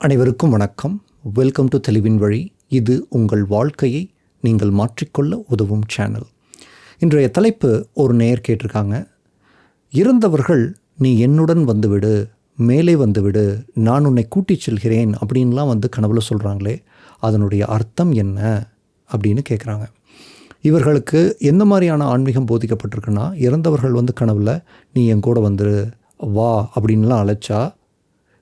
அனைவருக்கும் வணக்கம். Welcome to தெளிவின் வழி இது உங்கள் வாழ்க்கையை நீங்கள் மாற்றிக்கொள்ள உதவும் சேனல் இன்றைய தலைப்பு ஒரு நேயர் கேட்டிருக்காங்க. இறந்தவர்கள் நீ என்னுடன் வந்துவிடு மேலே வந்துவிடு நான் உன்னை கூட்டிச் செல்கிறேன் அப்படின்லாம் வந்து கனவுல சொல்கிறாங்களே அதனுடைய அர்த்தம் என்ன அப்படின்னு கேட்குறாங்க இவர்களுக்கு எந்த மாதிரியான ஆன்மீகம் போதிக்கப்பட்டிருக்குன்னா இறந்தவர்கள் வந்து கனவுல நீ என் கூட வந்துரு வா அப்படின்லாம் அழைச்சா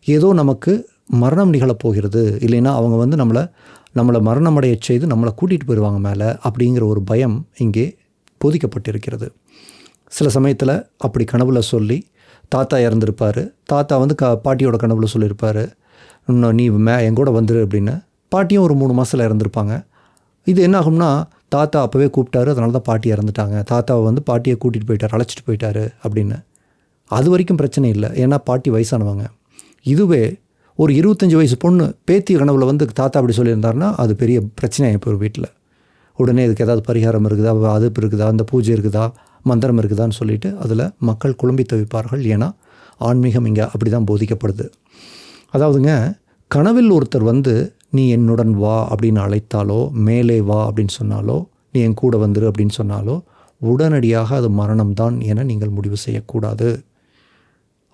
ஏதோ நமக்கு மரணம் நிகழப்போகிறது இல்லைன்னா அவங்க வந்து நம்மளை நம்மளை மரணமடைய செய்து நம்மளை கூட்டிகிட்டு போயிடுவாங்க மேலே அப்படிங்கிற ஒரு பயம் இங்கே போதிக்கப்பட்டிருக்கிறது. சில சமயத்தில் அப்படி கனவுல சொல்லி தாத்தா இறந்துருப்பார். தாத்தா வந்து க பாட்டியோட கனவுல சொல்லியிருப்பார். இன்னும் நீ மே என் கூட வந்துரு அப்படின்னு. பாட்டியும் ஒரு மூணு மாதத்தில் இறந்துருப்பாங்க. இது என்ன ஆகும்னா தாத்தா அப்போவே கூப்பிட்டாரு. அதனால தான் பாட்டி இறந்துட்டாங்க. தாத்தாவை வந்து பாட்டியை கூட்டிகிட்டு போயிட்டார் அழைச்சிட்டு போயிட்டாரு அப்படின்னு. அது வரைக்கும் பிரச்சனை இல்லை. ஏன்னா பாட்டி வயசானவங்க. இதுவே ஒரு இருபத்தஞ்சி வயசு பொண்ணு பேத்தி கனவுல வந்து தாத்தா அப்படி சொல்லியிருந்தாருன்னா அது பெரிய பிரச்சனையாக இப்போ ஒரு வீட்டில் உடனே இதுக்கு ஏதாவது பரிகாரம் இருக்குதா அதுப்பு இருக்குதா அந்த பூஜை இருக்குதா மந்திரம் இருக்குதான்னு சொல்லிட்டு அதில் மக்கள் குழம்பி தவிப்பார்கள் ஏன்னா ஆன்மீகம் இங்கே அப்படி தான் போதிக்கப்படுது. அதாவதுங்க கனவில் ஒருத்தர் வந்து நீ என்னுடன் வா அப்படின்னு அழைத்தாலோ மேலே வா அப்படின்னு சொன்னாலோ நீ என் கூட வந்துரு அப்படின்னு சொன்னாலோ உடனடியாக அது மரணம்தான் என நீங்கள் முடிவு செய்யக்கூடாது.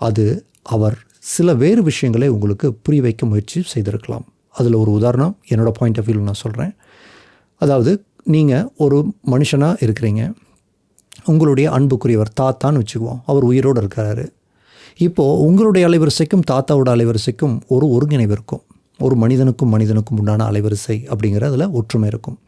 அது அவர் சில வேறு விஷயங்களை உங்களுக்கு புரிய வைக்க முயற்சி செய்திருக்கலாம். அதில் ஒரு உதாரணம் என்னோடய பாயிண்ட் ஆஃப் வியூவில் நான் சொல்கிறேன் அதாவது நீங்கள் ஒரு மனுஷனாக இருக்கிறீங்க. உங்களுடைய அன்புக்குரியவர் தாத்தான்னு வச்சுக்குவோம். அவர் உயிரோடு இருக்கிறாரு. இப்போது உங்களுடைய அலைவரிசைக்கும் தாத்தாவோட அலைவரிசைக்கும் ஒரு ஒருங்கிணைவு இருக்கும். ஒரு மனிதனுக்கும் மனிதனுக்கும் உண்டான அலைவரிசை அப்படிங்கிறதுல ஒற்றுமை இருக்கும்.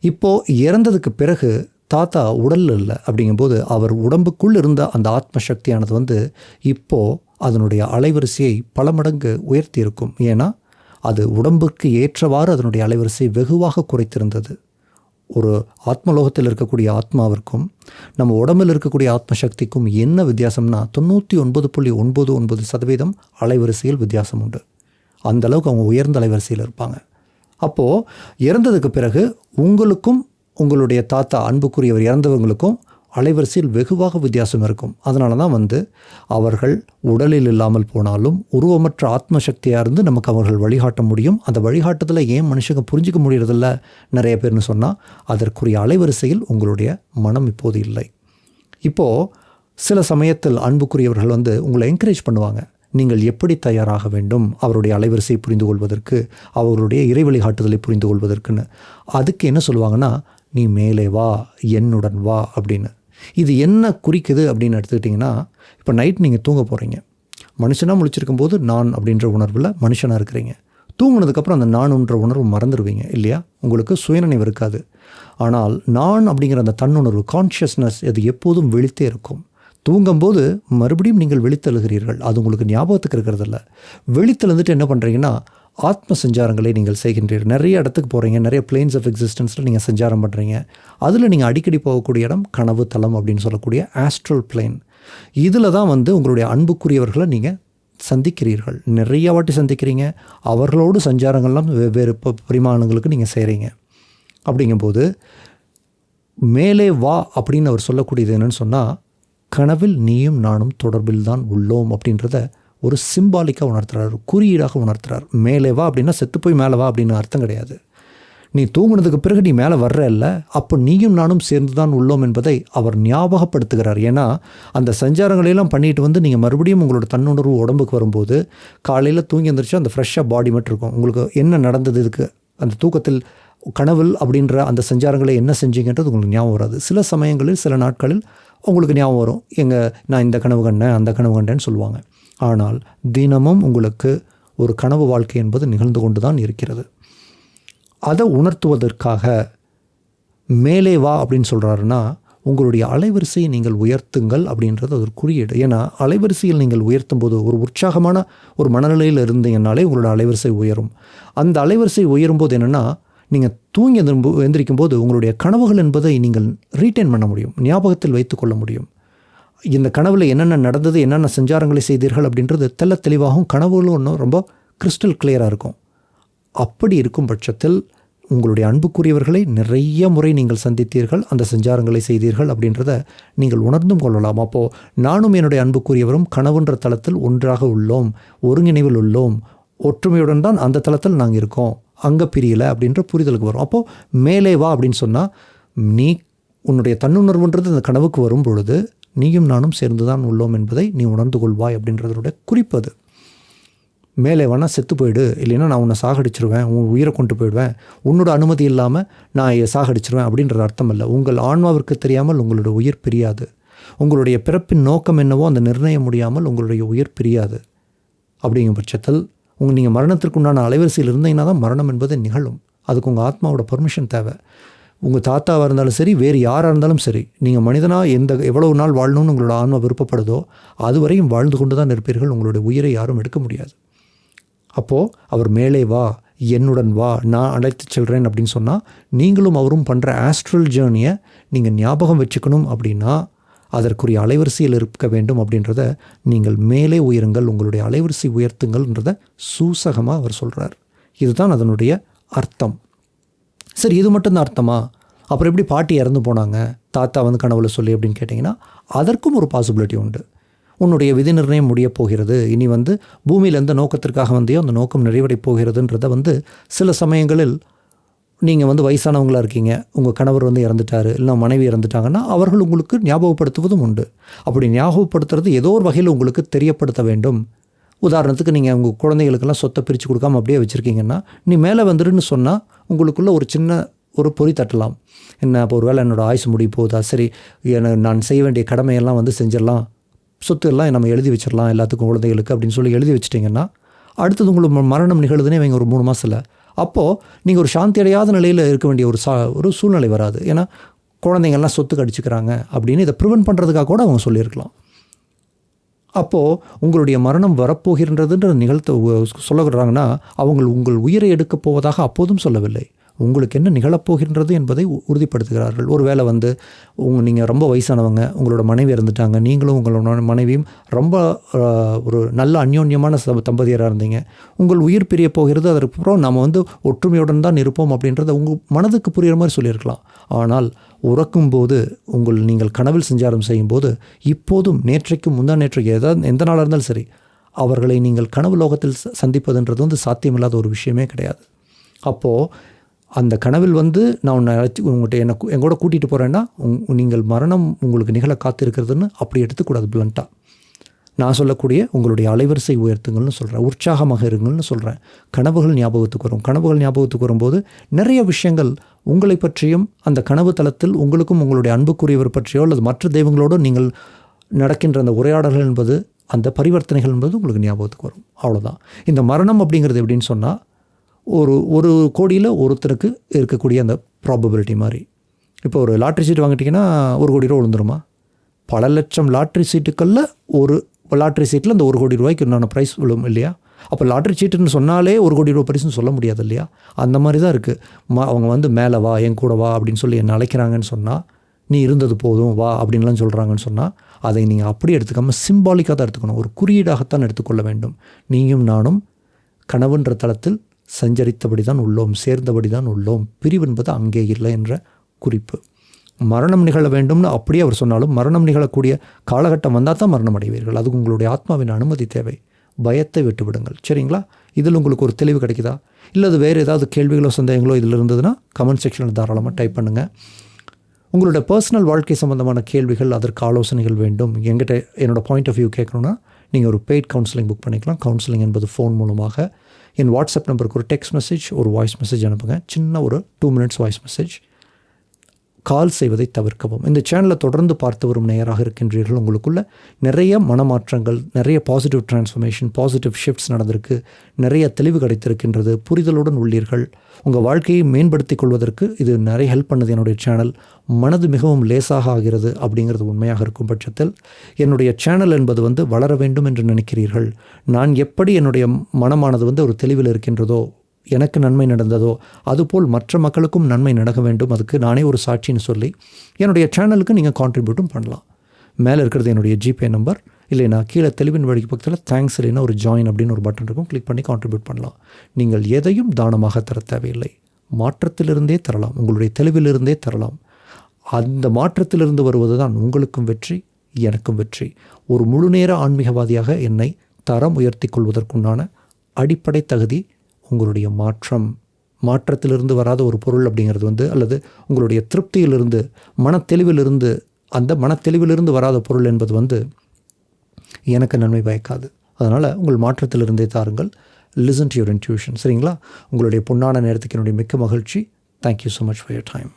இப்போது இறந்ததுக்கு பிறகு தாத்தா உடலில் இல்லை அப்படிங்கும்போது அவர் உடம்புக்குள் இருந்த அந்த ஆத்ம சக்தியானது வந்து இப்போது அதனுடைய அலைவரிசையை பல மடங்கு உயர்த்தி இருக்கும் ஏன்னா அது உடம்புக்கு ஏற்றவாறு அதனுடைய அலைவரிசை வெகுவாக குறைத்திருந்தது. ஒரு ஆத்மலோகத்தில் இருக்கக்கூடிய ஆத்மாவிற்கும் நம்ம உடம்பில் இருக்கக்கூடிய ஆத்ம சக்திக்கும் என்ன வித்தியாசம்னா தொண்ணூற்றி ஒன்பது புள்ளி ஒன்பது ஒன்பது சதவீதம் அலைவரிசையில் வித்தியாசம் உண்டு. அந்த அளவுக்கு அவங்க உயர்ந்த அலைவரிசையில் இருப்பாங்க. அப்போது இறந்ததுக்கு பிறகு உங்களுக்கும் உங்களுடைய தாத்தா அன்புக்குரியவர் இறந்தவங்களுக்கும் அலைவரிசையில் வெகுவாக வித்தியாசம் இருக்கும். அதனால தான் வந்து அவர்கள் உடலில் இல்லாமல் போனாலும் உருவமற்ற ஆத்ம சக்தியாக இருந்து நமக்கு அவர்கள் வழிகாட்ட முடியும். அந்த வழிகாட்டத்தில் ஏன் மனுஷங்க புரிஞ்சிக்க முடியறதில்ல? நிறைய பேர்னு சொன்னால் அதற்குரிய அலைவரிசையில் உங்களுடைய மனம் இப்போது இல்லை. இப்போது சில சமயத்தில் அன்புக்குரியவர்கள் வந்து உங்களை என்கரேஜ் பண்ணுவாங்க. நீங்கள் எப்படி தயாராக வேண்டும்? அவருடைய அலைவரிசை புரிந்து கொள்வதற்கு அவர்களுடைய இறை வழிகாட்டுதலை புரிந்து கொள்வதற்குன்னு. அதுக்கு என்ன சொல்லுவாங்கன்னா நீ மேலே வா என்னுடன் வா அப்படின்னு. இது என்ன குறிக்குது அப்படின்னு எடுத்துக்கிட்டிங்கன்னா இப்போ நைட் நீங்கள் தூங்க போகிறீங்க மனுஷனாக முழிச்சிருக்கும் போது நான் அப்படின்ற உணர்வில் மனுஷனாக இருக்கிறீங்க. தூங்கினதுக்கப்புறம் அந்த நானுன்ற உணர்வு மறந்துடுவீங்க இல்லையா? உங்களுக்கு சுயநினைவு இருக்காது. ஆனால் நான் அப்படிங்கிற அந்த தன்னுணர்வு கான்ஷியஸ்னஸ் அது எப்போதும் வெளித்தே இருக்கும். தூங்கும்போது மறுபடியும் நீங்கள் வெளித்தழுகிறீர்கள். அது உங்களுக்கு ஞாபகத்துக்கு இருக்கிறதில்ல. வெளித்தழுந்துட்டு என்ன பண்ணுறீங்கன்னா ஆத்ம சஞ்சாரங்களை நீங்கள் செய்கின்றீர்கள் நிறைய இடத்துக்கு போகிறீங்க நிறைய பிளேன்ஸ் ஆஃப் எக்ஸிஸ்டன்ஸில் நீங்கள் சஞ்சாரம் பண்ணுறீங்க அதில் நீங்கள் அடிக்கடி போகக்கூடிய இடம் கனவு தளம் அப்படின்னு சொல்லக்கூடிய ஆஸ்ட்ரல் பிளேன் இதில் தான் வந்து உங்களுடைய அன்புக்குரியவர்களை நீங்கள் சந்திக்கிறீர்கள். நிறைய வாட்டி சந்திக்கிறீங்க. அவர்களோடு சஞ்சாரங்கள்லாம் வெவ்வேறு இப்போ பரிமாணங்களுக்கு நீங்கள் செய்கிறீங்க அப்படிங்கும்போது மேலே வா அப்படின்னு அவர் சொல்லக்கூடியது என்னென்னு சொன்னால் கனவில் நீயும் நானும் தொடர்பில் தான் உள்ளோம் அப்படின்றத ஒரு சிம்பாலிக்காக உணர்த்துறாரு குறியீடாக உணர்த்துறார். மேலே வா அப்படின்னா செத்து போய் மேலே வா அப்படின்னு அர்த்தம் கிடையாது. நீ தூங்கினதுக்கு பிறகு நீ மேலே வர்ற இல்லை அப்போ நீயும் நானும் சேர்ந்து தான் உள்ளோம் என்பதை அவர் ஞாபகப்படுத்துகிறார். ஏன்னா அந்த சஞ்சாரங்களையெல்லாம் பண்ணிட்டு வந்து நீங்கள் மறுபடியும் உங்களோட தன்னுணர்வு உடம்புக்கு வரும்போது காலையில் தூங்கி எழுந்திரிச்சு அந்த ஃப்ரெஷ்ஷாக பாடி மட்டும் இருக்கும். உங்களுக்கு என்ன நடந்தது இதுக்கு? அந்த தூக்கத்தில் கனவில் அப்படின்ற அந்த சஞ்சாரங்களை என்ன செஞ்சீங்கன்றது உங்களுக்கு ஞாபகம் வராது. சில சமயங்களில் சில நாட்களில் உங்களுக்கு ஞாபகம் வரும். எங்கள் நான் இந்த கனவு கண்டேன் அந்த கனவு கண்டேன்னு சொல்லுவாங்க. ஆனால் தினமும் உங்களுக்கு ஒரு கனவு வாழ்க்கை என்பது நிகழ்ந்து கொண்டு தான் இருக்கிறது. அதை உணர்த்துவதற்காக மேலே வா அப்படின்னு சொல்கிறாருன்னா உங்களுடைய அலைவரிசையை நீங்கள் உயர்த்துங்கள் அப்படின்றது ஒரு குறியீடு. ஏன்னா அலைவரிசையில் நீங்கள் உயர்த்தும் போது ஒரு உற்சாகமான ஒரு மனநிலையில் இருந்தீங்கன்னாலே உங்களோட அலைவரிசை உயரும். அந்த அலைவரிசை உயரும்போது என்னென்னா நீங்கள் தூங்கி எந்திரும்போ எந்திரிக்கும் போது உங்களுடைய கனவுகள் என்பதை நீங்கள் ரீட்டைன் பண்ண முடியும் ஞாபகத்தில் வைத்துக்கொள்ள முடியும். இந்த கனவில் என்னென்ன நடந்தது என்னென்ன சஞ்சாரங்களை செய்தீர்கள் அப்படின்றது தெல்ல தெளிவாகவும் கனவுகளும் ஒன்றும் ரொம்ப கிறிஸ்டல் கிளியராக இருக்கும். அப்படி இருக்கும் பட்சத்தில் உங்களுடைய அன்புக்குரியவர்களை நிறைய முறை நீங்கள் சந்தித்தீர்கள் அந்த சஞ்சாரங்களை செய்தீர்கள் அப்படின்றத நீங்கள் உணர்ந்தும் கொள்ளலாம். அப்போது நானும் என்னுடைய அன்புக்குரியவரும் கனவுன்ற தளத்தில் ஒன்றாக உள்ளோம் ஒருங்கிணைவில் உள்ளோம். ஒற்றுமையுடன் தான் அந்த தளத்தில் நாங்கள் இருக்கோம். அங்கே பிரியலை அப்படின்ற புரிதலுக்கு வரும். அப்போது மேலே வா அப்படின்னு சொன்னால் நீ உன்னுடைய தன்னுணர்வுன்றது அந்த கனவுக்கு வரும் பொழுது நீயும் நானும் சேர்ந்து தான் உள்ளோம் என்பதை நீ உணர்ந்து கொள்வாய் அப்படின்றதோட குறிப்பு அது. மேலே வேணால் செத்து போயிடு இல்லைன்னா நான் உன்னை சாகடிச்சிருவேன் உன் உயிரை கொண்டு போயிடுவேன் உன்னோட அனுமதி இல்லாமல் நான் சாகடிச்சிருவேன் அப்படின்றது அர்த்தம் இல்லை உங்கள் ஆன்மாவிற்கு தெரியாமல் உங்களோட உயிர் பிரியாது. உங்களுடைய பிறப்பின் நோக்கம் என்னவோ அந்த நிர்ணயம் முடியாமல் உங்களுடைய உயிர் பிரியாது. அப்படிங்கிற பட்சத்தில் உங்கள் நீங்கள் மரணத்திற்கு உண்டான அலைவரிசையில் இருந்தீங்கன்னா தான் மரணம் என்பது நிகழும். அதுக்கு உங்கள் ஆத்மாவோட பர்மிஷன் தேவை. உங்கள் தாத்தாவாக இருந்தாலும் சரி வேறு யாராக இருந்தாலும் சரி நீங்கள் மனிதனாக எந்த எவ்வளவு நாள் வாழணும்னு உங்களோட ஆன்மா விருப்பப்படுதோ அதுவரையும் வாழ்ந்து கொண்டு தான் இருப்பீர்கள். உங்களுடைய உயிரை யாரும் எடுக்க முடியாது. அப்போது அவர் மேலே வா என்னுடன் வா நான் அழைத்து செல்கிறேன் அப்படின்னு சொன்னால் நீங்களும் அவரும் பண்ணுற ஆஸ்ட்ரல் ஜேர்னியை நீங்கள் ஞாபகம் வச்சுக்கணும் அப்படின்னா அதற்குரிய அலைவரிசையில் இருக்க வேண்டும் அப்படின்றத நீங்கள் மேலே உயருங்கள் உங்களுடைய அலைவரிசை உயர்த்துங்கள்ன்றத சூசகமாக அவர் சொல்கிறார் இதுதான் அதனுடைய அர்த்தம். சரி இது மட்டும்தான் அர்த்தமா? அப்புறம் எப்படி பாட்டி இறந்து போனாங்க? தாத்தா வந்து கனவுல சொல்லி அப்படின்னு கேட்டிங்கன்னா அதற்கும் ஒரு பாசிபிலிட்டி உண்டு. உன்னுடைய விதி நிர்ணயம் முடிய போகிறது. இனி வந்து பூமியில் எந்த நோக்கத்திற்காக வந்தையோ அந்த நோக்கம் நிறைவடை போகிறதுன்றத வந்து சில சமயங்களில் நீங்கள் வந்து வயசானவங்களாக இருக்கீங்க. உங்கள் கணவர் வந்து இறந்துட்டார். இல்லை மனைவி இறந்துட்டாங்கன்னா அவர்கள் உங்களுக்கு ஞாபகப்படுத்துவதும் உண்டு. அப்படி ஞாபகப்படுத்துறது ஏதோ ஒரு வகையில் உங்களுக்கு தெரியப்படுத்த வேண்டும். உதாரணத்துக்கு நீங்கள் உங்கள் குழந்தைகளுக்கெல்லாம் சொத்தை பிரித்து கொடுக்காம அப்படியே வச்சுருக்கீங்கன்னா நீ மேலே வந்துடுன்னு சொன்னால் உங்களுக்குள்ள ஒரு சின்ன ஒரு பொறி தட்டலாம். என்ன இப்போ ஒரு வேளை என்னோடய ஆயுசு முடிய போகுதா சரி என நான் செய்ய வேண்டிய கடமையெல்லாம் வந்து செஞ்சிடலாம். சொத்து எல்லாம் நம்ம எழுதி வச்சிடலாம் எல்லாத்துக்கும் குழந்தைகளுக்கு அப்படின்னு சொல்லி எழுதி வச்சிட்டிங்கன்னா அடுத்தது உங்களுக்கு மரணம் நிகழுதுன்னே இவங்க ஒரு மூணு மாதத்தில் அப்போது நீங்கள் ஒரு சாந்தி அடையாத நிலையில் இருக்க வேண்டிய ஒரு சா ஒரு சூழ்நிலை வராது. ஏன்னா குழந்தைங்கள்லாம் சொத்து கடிச்சிக்கிறாங்க அப்படின்னு இதை ப்ரிவென்ட் பண்ணுறதுக்காக கூட அவங்க சொல்லியிருக்கலாம். அப்போது உங்களுடைய மரணம் வரப்போகின்றதுன்ற நிகழ்த்த சொல்லுகிறாங்கன்னா அவங்க உங்கள் உயிரை எடுக்கப் போவதாக அப்போதும் சொல்லவில்லை. உங்களுக்கு என்ன நிகழப்போகின்றது என்பதை உறுதிப்படுத்துகிறார்கள். ஒரு வேளை வந்து உங்கள் நீங்கள் ரொம்ப வயசானவங்க உங்களோட மனைவி இறந்துட்டாங்க நீங்களும் உங்களோட மனைவியும் ரொம்ப ஒரு நல்ல அந்யோன்யமான தம்பதியராக இருந்தீங்க. உங்கள் உயிர் பிரிய போகிறது அதற்கப்புறம் நம்ம வந்து ஒற்றுமையுடன் தான் இருப்போம் அப்படின்றத உங்கள் மனதுக்கு புரிகிற மாதிரி சொல்லியிருக்கலாம். ஆனால் உறக்கும்போது உங்கள் நீங்கள் கனவில் செஞ்சாரம் செய்யும்போது இப்போதும் நேற்றைக்கும் முந்தா நேற்றைக்கு ஏதாவது எந்த நாளாக இருந்தாலும் சரி அவர்களை நீங்கள் கனவு லோகத்தில் சந்திப்பதுன்றது வந்து சாத்தியமில்லாத ஒரு விஷயமே கிடையாது. அப்போது அந்த கனவில் வந்து நான் உன்னை அழைச்சி உங்கள்கிட்ட என்னை எங்கூட கூட்டிகிட்டு போகிறேன்னா உங் நீங்கள் மரணம் உங்களுக்கு நிகழ காத்திருக்கிறதுன்னு அப்படி எடுத்துக்கூடாது பிளண்ட்டாக நான் சொல்லக்கூடிய உங்களுடைய அலைவரிசை உயர்த்துங்கள்னு சொல்கிறேன் உற்சாகமாக இருங்கள்னு சொல்கிறேன் கனவுகள் ஞாபகத்துக்கு வரும். கனவுகள் ஞாபகத்துக்கு வரும்போது நிறைய விஷயங்கள் உங்களை பற்றியும் அந்த கனவு தளத்தில் உங்களுக்கும் உங்களுடைய அன்புக்குரியவர் பற்றியோ அல்லது மற்ற தெய்வங்களோடு நீங்கள் நடக்கின்ற அந்த உரையாடல்கள் என்பது அந்த பரிவர்த்தனைகள் என்பது உங்களுக்கு ஞாபகத்துக்கு வரும். அவ்வளோதான் இந்த மரணம் அப்படிங்கிறது எப்படின்னு சொன்னால் ஒரு ஒரு கோடியில் ஒருத்தருக்கு இருக்கக்கூடிய அந்த ப்ராபபிலிட்டி மாதிரி. இப்போ ஒரு லாட்ரி சீட் வாங்கிட்டிங்கன்னா ஒரு கோடி ரூபா விழுந்துருமா? பல லட்சம் லாட்ரி சீட்டுக்களில் ஒரு இப்போ லாட்ரி சீட்டில் அந்த ஒரு கோடி ரூபாய்க்கு உண்டான ப்ரைஸ் விழும் இல்லையா? அப்போ லாட்ரி சீட்டுன்னு சொன்னாலே ஒரு கோடி ரூபா பரிசுன்னு சொல்ல முடியாது இல்லையா? அந்த மாதிரி தான் இருக்குது மா அவங்க வந்து மேலே வா என் கூட வா அப்படின்னு சொல்லி என்னை அழைக்கிறாங்கன்னு சொன்னால் நீ இருந்தது போதும் வா அப்படின்லாம் சொல்கிறாங்கன்னு சொன்னால் அதை நீங்கள் அப்படி எடுத்துக்காமல் சிம்பாலிக்காக தான் எடுத்துக்கணும். ஒரு குறியீடாகத்தான் எடுத்துக்கொள்ள வேண்டும். நீயும் நானும் கனவுன்ற தளத்தில் சஞ்சரித்தபடி தான் உள்ளோம் சேர்ந்தபடி தான் உள்ளோம். பிரிவு என்பது அங்கே இல்லை என்ற குறிப்பு. மரணம் நிகழ வேண்டும்னு அப்படியே அவர் சொன்னாலும் மரணம் நிகழக்கூடிய காலகட்டம் வந்தால் தான் மரணம் அடைவீர்கள். அது உங்களுடைய ஆத்மாவின் அனுமதி தேவை. பயத்தை விட்டு விடுங்கள். சரிங்களா? இதில் உங்களுக்கு ஒரு தெளிவு கிடைக்குதா? இல்லை அது வேறு ஏதாவது கேள்விகளோ சந்தேகங்களோ இதில் இருந்ததுன்னா கமெண்ட் செக்ஷனில் தாராளமாக டைப் பண்ணுங்கள் உங்களோட பர்சனல் வாழ்க்கை சம்மந்தமான கேள்விகள் அதற்கு ஆலோசனைகள் வேண்டும். எங்கிட்ட என்னோடய பாயிண்ட் ஆஃப் வியூ கேட்கணுன்னா நீங்கள் ஒரு பெய்ட் கவுன்சிலிங் புக் பண்ணிக்கலாம். கவுன்சிலிங் என்பது ஃபோன் மூலமாக. என் வாட்ஸ்அப் நம்பருக்கு ஒரு டெக்ஸ்ட் மெசேஜ் ஒரு வாய்ஸ் மெசேஜ் அனுப்புங்க. சின்ன ஒரு two minutes voice message call செய்வதை தவிர்க்கவும். இந்த சேனலை தொடர்ந்து பார்த்து வரும் நேயராக இருக்கின்றீர்கள். உங்களுக்குள்ள நிறைய மனமாற்றங்கள் நிறைய பாசிட்டிவ் டிரான்ஸ்ஃபர்மேஷன் பாசிட்டிவ் ஷிஃப்ட்ஸ் நடந்திருக்கு. நிறைய தெளிவு கிடைத்திருக்கின்றது. புரிதலுடன் உள்ளீர்கள். உங்கள் வாழ்க்கையை மேம்படுத்திக் கொள்வதற்கு இது நிறைய ஹெல்ப் பண்ணது என்னுடைய சேனல் மனது மிகவும் லேசாக ஆகிறது அப்படிங்கிறது உண்மையாக இருக்கும் பட்சத்தில். என்னுடைய சேனல் என்பது வந்து வளர வேண்டும் என்று நினைக்கிறீர்கள். நான் எப்படி என்னுடைய மனமானது வந்து ஒரு தெளிவில் இருக்கின்றதோ எனக்கு நன்மை நடந்ததோ அதுபோல் மற்ற மக்களுக்கும் நன்மை நடக்க வேண்டும் அதுக்கு நானே ஒரு சாட்சின்னு சொல்லி என்னுடைய சேனலுக்கு நீங்கள் கான்ட்ரிபியூட்டும் பண்ணலாம். மேலே இருக்கிறது என்னுடைய ஜிபே நம்பர் இல்லைனா கீழே தெளிவின் வழி பக்கத்தில் தேங்க்ஸ் இல்லைனா ஒரு ஜாயின் அப்படின்னு ஒரு பட்டன் இருக்கும். கிளிக் பண்ணி கான்ட்ரிபியூட் பண்ணலாம். நீங்கள் எதையும் தானமாக தர தேவையில்லை. மாற்றத்திலிருந்தே தரலாம். உங்களுடைய தெளிவிலிருந்தே தரலாம். அந்த மாற்றத்திலிருந்து வருவது தான் உங்களுக்கும் வெற்றி எனக்கும் வெற்றி. ஒரு முழு நேர ஆன்மீகவாதியாக என்னை தரம் உயர்த்தி கொள்வதற்குண்டான அடிப்படை தகுதி உங்களுடைய மாற்றம் மாற்றத்திலிருந்து வராத ஒரு பொருள் அப்படிங்கிறது வந்து அல்லது உங்களுடைய திருப்தியிலிருந்து மனத்தெளிவிலிருந்து அந்த மனத்தெளிவிலிருந்து வராத பொருள் என்பது வந்து எனக்கு நன்மை பயக்காது. அதனால் உங்கள் மாற்றத்திலிருந்தே தாருங்கள். லிசன் டு யுவர் இன்ட்யூஷன் சரிங்களா? உங்களுடைய பொன்னான நேரத்துக்கு என்னுடைய மிக்க மகிழ்ச்சி. Thank you so much for your time